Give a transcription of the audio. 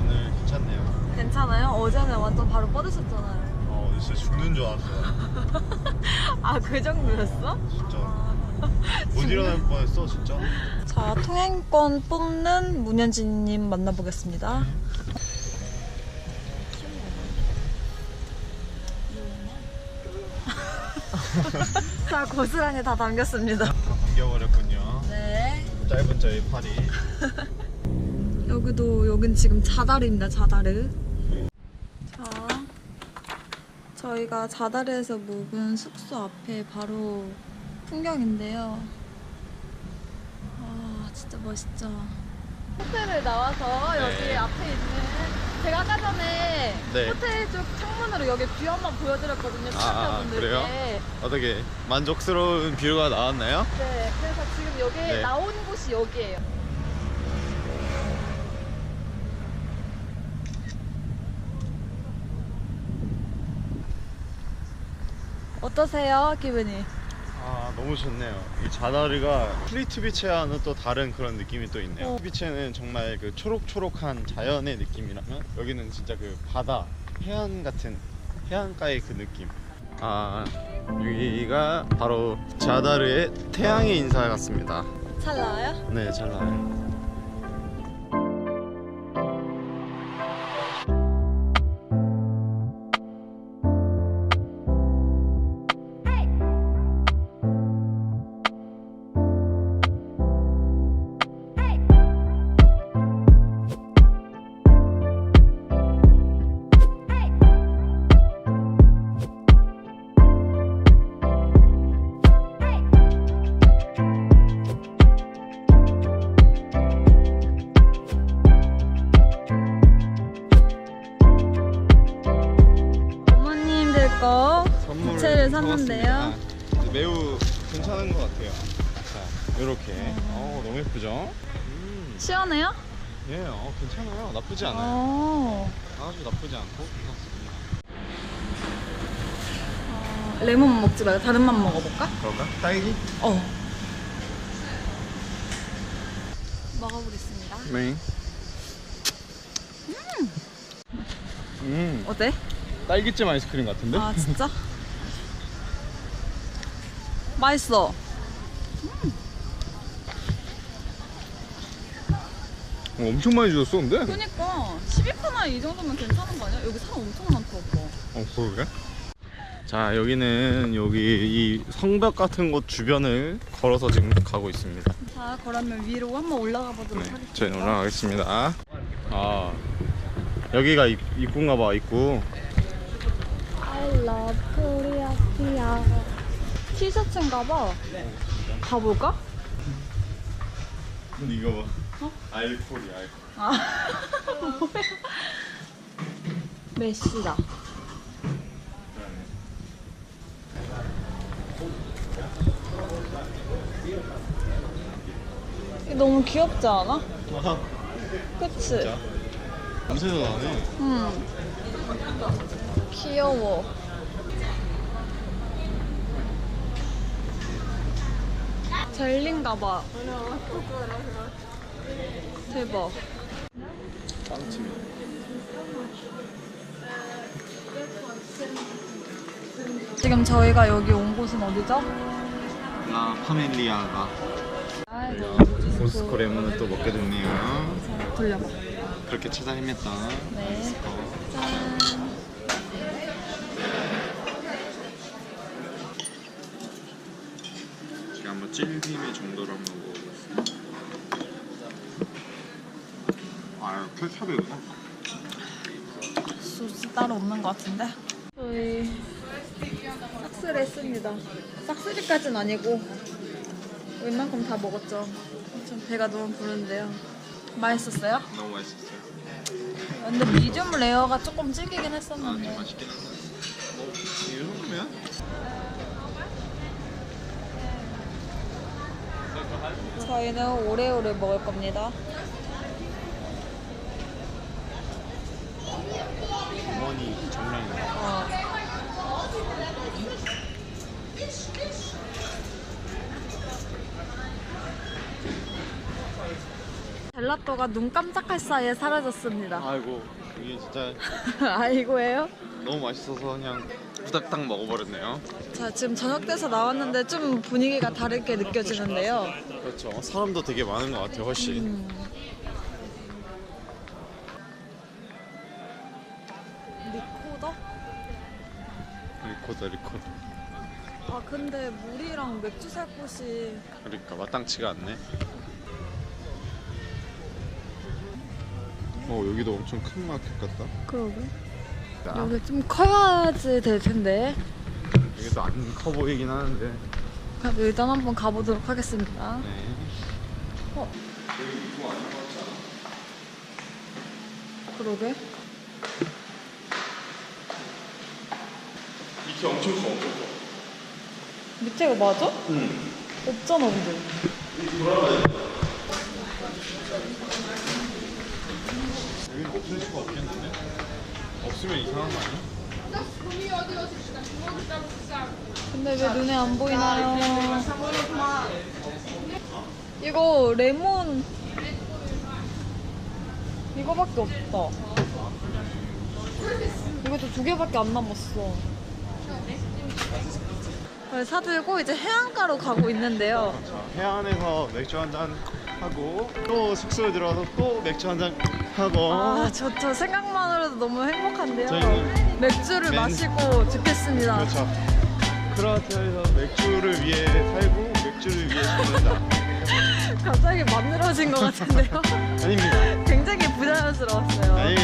오늘 괜찮네요. 괜찮아요? 어제는 완전 바로 뻗으셨잖아요. 어, 진짜 죽는 줄 알았어요. 아, 그 정도였어? 진짜. 못 일어날 뻔했어, 진짜. 자, 통행권 뽑는 문현진님 만나보겠습니다. 자, 고스란히 다 담겼습니다. 다 감겨버렸군요. 네. 짧은 저희 팔이. 여기도, 여긴 지금 자다르입니다, 자다르. 자, 저희가 자다르에서 묵은 숙소 앞에 바로 풍경인데요. 아, 진짜 멋있죠. 호텔을 나와서 네. 여기 앞에 있는 제가 아까 전에 네. 호텔 쪽 창문으로 여기 뷰 한번 보여드렸거든요 아, 시청자분들께 그래요? 어떻게 만족스러운 뷰가 나왔나요? 네 그래서 지금 여기 네. 나온 곳이 여기예요 어떠세요 기분이? 아 너무 좋네요. 이 자다르가 플리트 비치와는 또 다른 그런 느낌이 또 있네요. 어. 비치는 정말 그 초록초록한 자연의 느낌이라면 여기는 진짜 그 바다, 해안 같은 해안가의 그 느낌. 아 여기가 바로 자다르의 태양의 인사 같습니다. 잘 나와요? 네, 잘 나와요. 샀는데요. 사왔습니다. 아, 매우 괜찮은 것 같아요. 자, 이렇게. 어, 너무 예쁘죠? 음, 시원해요? 예, 어, 괜찮아요. 나쁘지 않아요. 어. 아주 나쁘지 않고 괜찮습니다. 어, 레몬 먹지 말고 다른 맛 먹어볼까? 그럴까? 딸기? 어. 먹어보겠습니다. 네. 음, 어때? 딸기잼 아이스크림 같은데? 아 진짜? 맛있어. 어, 엄청 많이 주셨어, 근데? 그니까 12%나 이 정도면 괜찮은 거 아니야? 여기 사람 엄청 많다 오빠. 어, 그러게. 자, 여기는 여기 이 성벽 같은 곳 주변을 걸어서 지금 가고 있습니다. 자 그러면 위로 한번 올라가 보도록 네, 하겠습니다. 저희 올라가겠습니다. 아, 여기가 입, 입구인가 봐, 입구. I love Korea. 티셔츠인가 봐. 가볼까? 근데 이거 봐. 어? 알콜이 알콜. 아 뭐야? 메시다. 너무 귀엽지 않아? 아하, 그치? 진짜. 냄새도 나네. 응. 귀여워. 젤리인가 봐. 대박. 빵집이. 지금 저희가 여기 온 곳은 어디죠? 라 파멜리아가 아이고. 보스코 레몬을 또 먹게 됐네요. 자, 돌려봐. 그렇게 찾아 헤맸다. 네. 어, 짠 한번 찔김의 정도를 한번 먹어보겠습니다. 아, 케찹이구나. 소스 따로 없는 것 같은데? 저희 싹쓸이 했습니다. 싹쓸이까지는 아니고 웬만큼 다 먹었죠. 좀 배가 너무 부른데요. 맛있었어요? 너무 맛있었어요. 근데 미디움 레어가 조금 질기긴 아, 좀 했었는데 맛있긴 한데. 뭐, 이 정도면? 저희는 오레오를 먹을 겁니다. 어머니 정량이다. 어. 잘 젤라또가 눈 깜짝할 사이에 사라졌습니다. 아이고 이게 진짜 아이고예요. 너무 맛있어서 그냥 후닥닥 먹어버렸네요. 자 지금 저녁 돼서 나왔는데 좀 분위기가 다르게 느껴지는데요. 그렇죠. 사람도 되게 많은 것 같아요. 훨씬. 음. 리코더? 리코더 리코더. 아 근데 물이랑 맥주 살 곳이 그러니까 마땅치가 않네. 어 여기도 엄청 큰 마켓 같다. 그러게. 아, 여기 좀 커야지 될 텐데. 여기도 안 커 보이긴 하는데. 그럼 일단 한번 가보도록 하겠습니다. 네. 어 여기 이거 아닌 것 같지 않아? 그러게. 이게 엄청 커. 밑에가 맞아? 응. 없잖아 근데. 여기는 없을 수가 없겠는데? 없으면 이상한 거 아니야? 근데 왜 눈에 안 보이나요? 이거 레몬 이거밖에 없다. 이것도 두 개밖에 안 남았어. 네, 사들고 이제 해안가로 가고 있는데요. 자, 해안에서 맥주 한잔 하고 또 숙소에 들어가서 또 맥주 한 잔 하고 아, 저, 저 생각만으로도 너무 행복한데요. 저희는 맥주를 맨- 마시고 죽겠습니다. 그렇죠. 크로아티아에서 맥주를 위해 살고 맥주를 위해 죽는다. 갑자기 만들어진 것 같은데요. 아닙니다. 굉장히 부자연스러웠어요. 아니